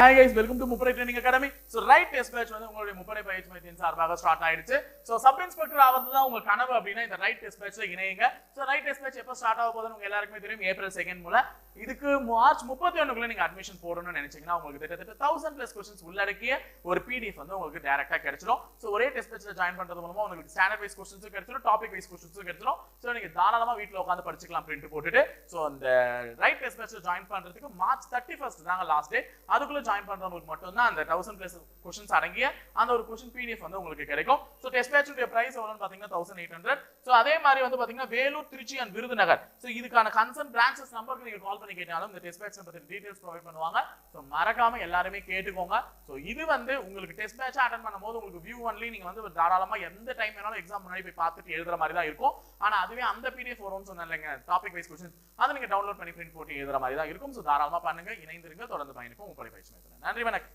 Hi guys welcome to முப்படை training academy so right test batch வந்து உங்களுடைய முப்படை பயிற்சி மையத்தின் சார்பாக ஸ்டார்ட் ஆயிடுச்சு. ஸோ சப் இன்ஸ்பெக்டர் ஆகிறது தான் உங்க கனவு அப்படின்னா இந்த ரைட் டெஸ்ட் பேட்ச்ல இணையுங்க. ஸோ ரைட் டெஸ்ட் பேட்ச் எப்போ ஸ்டார்ட் ஆக போதுன்னு உங்க எல்லாருக்குமே தெரியும். ஏப்ரல் செகண்ட் மூலம் இதுக்கு மார்ச் முப்பத்தி ஒண்ணுக்குள்ள நீங்க அட்மிஷன் போடணும்னு நினைச்சீங்கன்னா உங்களுக்கு கிட்டத்தட்ட தௌசண்ட் பிளஸ் கொஸ்டின்ஸ் உள்ளடக்கிய ஒரு பிடிஎஃப் வந்து உங்களுக்கு டேரக்டா கிடைச்சிடும் ஸோ ஒரே டெஸ்ட் பேச்சில் ஜாயின் பண்றது மூலமா உங்களுக்கு ஸ்டாண்டர்ட் வைஸ் கொஸ்டின்ஸும் கிடைச்சிடும் டாபிக் வைஸ் கொஸ்டின்ஸும் கிடைச்சிடும் ஸோ நீங்க தாராளமா வீட்டில் உட்காந்து படிச்சுக்கலாம் பிரிண்ட் போட்டுட்டு. ஸோ அந்த ரைட் டெஸ்ட் பேச்சில் ஜாயின் பண்றதுக்கு மார்ச் தேர்ட்டி ஃபர்ஸ்ட் தாங்க லாஸ்ட் டே அதுக்குள்ள ஜாயின் பண்றவங்களுக்கு மட்டும்தான் அந்த தௌசண்ட் பிளஸ் கொஸ்டின்ஸ் அடங்கிய அந்த ஒரு கொஸ்டின் பிடிஎஃப் வந்து உங்களுக்கு கிடைக்கும். ஸோ டெஸ்ட் பேச்சுடைய பிரைஸ் எவ்வளோன்னு பார்த்தீங்கன்னா தௌசண்ட் எயிட் ஹண்ட்ரட் ஸோ அதே மாதிரி வந்து பார்த்தீங்கன்னா வேலூர் திருச்சி அண்ட் விருதுநகர். ஸோ இதுக்கான கன்சர்ன் பிரான்ச்சஸ் நம்பருக்கு நீங்கள் கால் பண்ணி கேட்டாலும் இந்த டெஸ்ட் பேட்ச் பற்றி டீடைல்ஸ் ப்ரொவைட் பண்ணுவாங்க. ஸோ மறக்காம எல்லாருமே கேட்டுக்கோங்க. ஸோ இது வந்து உங்களுக்கு டெஸ்ட் பேட்ச் அட்டன் பண்ணும்போது உங்களுக்கு வியூ ஒன்லி நீங்கள் வந்து தாராளமாக எந்த டைம் வேணாலும் எக்ஸாம் முன்னாடி போய் பார்த்துட்டு எழுதுற மாதிரி தான் இருக்கும். ஆனால் அதுவே அந்த பிடிஎஃப் வரும்னு சொன்னேன் இல்லைங்க டாபிக் வைஸ் கொஸ்டின் அதை நீங்கள் டவுன்லோட் பண்ணி பிரிண்ட் போட்டு எழுதுற மாதிரி தான் இருக்கும். ஸோ தாராளமாக பண்ணுங்க இணைந்திருங்க தொடர்ந்து பயணிக்கும் உங்களுடைய பயிற்சி நன்றி வணக்கம்.